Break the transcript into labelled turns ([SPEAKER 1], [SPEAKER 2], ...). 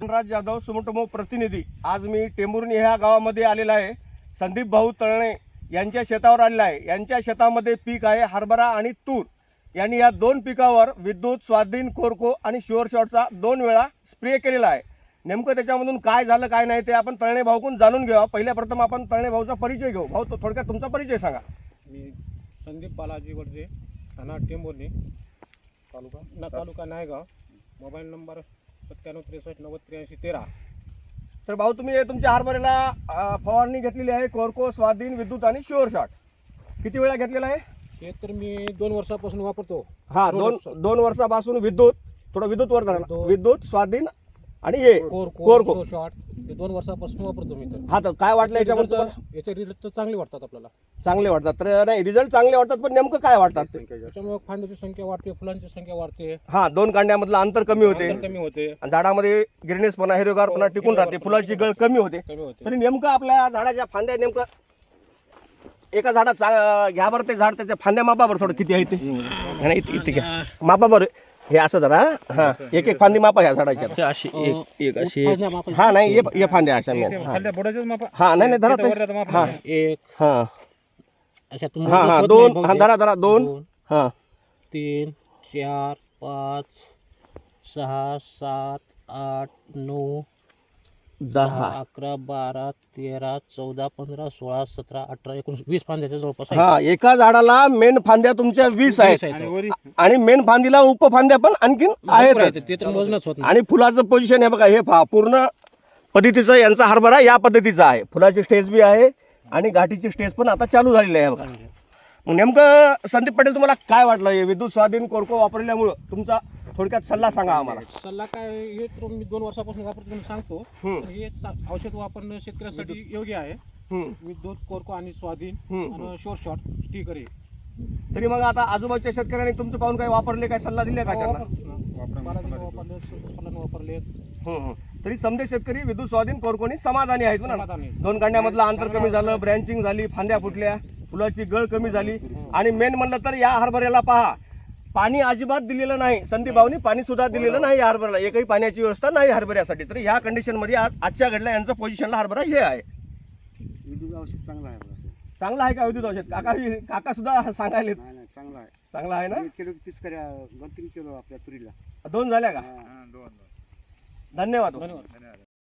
[SPEAKER 1] धनराज जाधव सुमटमो प्रतिनिधी. आज मी टेंभुर्णी ह्या गावामध्ये आलेला आहे. संदीप भाऊ तळणे यांच्या शेतावर आलेला आहे. यांच्या शेतामध्ये पीक आहे हरभरा आणि तूर. यांनी या दोन पिकावर विद्युत स्वाधीन कोरको आणि शुअर शॉटचा दोन वेळा स्प्रे केलेला आहे. नेमकं त्याच्यामधून काय झालं काय नाही ते आपण तळणे भाऊकडून जाणून घेऊ पहिल्या प्रथम आपण तळणे भाऊचा परिचय घेऊ. भाऊ तो थोडक्यात तुमचा परिचय सांगा.
[SPEAKER 2] मी संदीप बालाजी वडजे राहणार टेंभुर्णी तालुका? ना तालुका नायगाव. मोबाईल नंबर सत्त्याण्णव त्रेसष्ट नव्वद त्र्याऐंशी तेरा.
[SPEAKER 1] तर भाऊ तुम्ही तुमच्या अं, फवारणी घेतलेली आहे कोरको स्वाधीन विद्युत आणि शुअर शॉट. किती वेळा घेतलेला आहे?
[SPEAKER 2] हे तर मी दोन वर्षापासून वापरतो.
[SPEAKER 1] हा
[SPEAKER 2] दोन
[SPEAKER 1] दोन
[SPEAKER 2] वर्ष.
[SPEAKER 1] दोन वर्षापासून विद्युत थोडं विद्युत वर धरा. ना.
[SPEAKER 2] विद्युत.
[SPEAKER 1] विद्युत स्वाधीन आणि हे
[SPEAKER 2] कोर
[SPEAKER 1] कोरको.
[SPEAKER 2] कोर शॉट हे दोन वर्षापासून वापरतो मी तर.
[SPEAKER 1] हा तर काय वाटलं याच्यामध्ये तुम्हाला?
[SPEAKER 2] याचे- याचे रिझल्ट तर चांगले वाटतात आपल्याला.
[SPEAKER 1] चांगले वाटतात तर नाही रिझल्ट चांगले वाटतात पण नेमकं काय वाटतात
[SPEAKER 2] त्याच्यामुळे फांद्याची संख्या वाढते फुलांची संख्या वाढते.
[SPEAKER 1] हा दोन कांड्यामधलं अंतर कमी होते.
[SPEAKER 2] अंतर कमी होते.
[SPEAKER 1] आणि झाडामध्ये गिरणेसपणा हिरवेगारपणा टिकून राहते. फुलाची गळ कमी होते.
[SPEAKER 2] कमी होते.
[SPEAKER 1] तरी नेमकं आपल्या झाडाच्या फांद्या नेमकं एका झाडात चा- घ्या बरं ते झाड त्याच्या फांद्या मापा बरं थोडं किती आहे ते? नाही, इथे इथे घ्या. मापा बरं. हे असं जरा हा. एक एक फांदी मापा ह्या झाडाच्या.
[SPEAKER 3] अशी एक एक अशी
[SPEAKER 2] फांद्या मापायच्या.
[SPEAKER 1] हा नाही फांद्या अशा मेन हा. हा नाही नाही धरा ते. हा.
[SPEAKER 2] एक.
[SPEAKER 1] हा.
[SPEAKER 2] अशा
[SPEAKER 1] हा हा दोन हा धरा धरा दोन हा
[SPEAKER 2] तीन चार पाच सहा सात आठ नऊ
[SPEAKER 1] दहा
[SPEAKER 2] अकरा बारा तेरा चौदा पंधरा सोळा सतरा अठरा एकोणीस वीस फांद्याच्या जवळपास.
[SPEAKER 1] हा एका झाडाला मेन फांद्या तुमच्या वीस
[SPEAKER 2] वीस
[SPEAKER 1] आहेत
[SPEAKER 2] आहेत.
[SPEAKER 1] आणि मेन फांदीला उपफांद्या पण आणखीन
[SPEAKER 2] भरपूर
[SPEAKER 1] आहेत
[SPEAKER 2] आहेत. ते तर मोजणंच होत नाही
[SPEAKER 1] आणि फुलाचं पोझिशन हे बघा हे पहा पूर्ण पद्धतीचं यांचा हरभरा या पद्धतीचा आहे फुलाची स्टेज बी आहे आणि घाटीची स्टेज पण आता चालू झालेली आहे बघा. मग नेमकं संदीप पटेल तुम्हाला काय वाटलं? हे विद्युत स्वाधीन कोरको वापरल्यामुळं तुमचा थोडक्यात सल्ला सांगा आम्हाला.
[SPEAKER 2] सल्ला काय हे तर मी दोन वर्षापासून वापरतो म्हणून सांगतो.
[SPEAKER 1] हम्म.
[SPEAKER 2] हे चा- औषध वापरणं शेतकऱ्यासाठी योग्य आहे.
[SPEAKER 1] हम्म,
[SPEAKER 2] विद्युत कोरको आणि स्वाधीन
[SPEAKER 1] हम्म.
[SPEAKER 2] आणि शॉर्ट शॉट स्टिकर आहे
[SPEAKER 1] तरी मग आता आजूबाजूच्या शेतकऱ्यांनी तुमचं पाहून काही वापरले काय सल्ला दिले का
[SPEAKER 2] हो,
[SPEAKER 1] त्यांना?
[SPEAKER 2] वापरले वापरले.
[SPEAKER 1] तरी समजे शेतकरी विद्युत स्वाधीन कोरकोनी समाधानी आहेत ना
[SPEAKER 2] समाधानी.
[SPEAKER 1] दोन कांड्यामधलं अंतर कमी झालं ब्रँचिंग झाली फांद्या फुटल्या फुलाची गळ कमी झाली. आणि मेन म्हणलं तर या हरभऱ्याला पहा पाणी अजिबात दिलेलं नाही. संदीप भाऊनी पाणी सुद्धा दिलेलं नाही या हरभऱ्याला. एकही पाण्याची व्यवस्था नाही हरभऱ्यासाठी. तर ह्या कंडिशनमध्ये आज आजच्या घडल्या यांचं पोझिशनला हरभरा हे आहे.
[SPEAKER 4] विद्युत औषध चांगलं आहे बघा सर.
[SPEAKER 1] चांगला आहे का विद्युत औषध? काका काका सुद्धा सांगायले
[SPEAKER 4] नाही नाही चांगलं आहे.
[SPEAKER 1] चांगला आहे ना?
[SPEAKER 4] एक किलो पिचकऱ्या दोन तीन किलो आपल्या तुरीला.
[SPEAKER 1] दोन झाल्या का?
[SPEAKER 4] हा.
[SPEAKER 1] धन्यवाद.
[SPEAKER 2] धन्यवाद.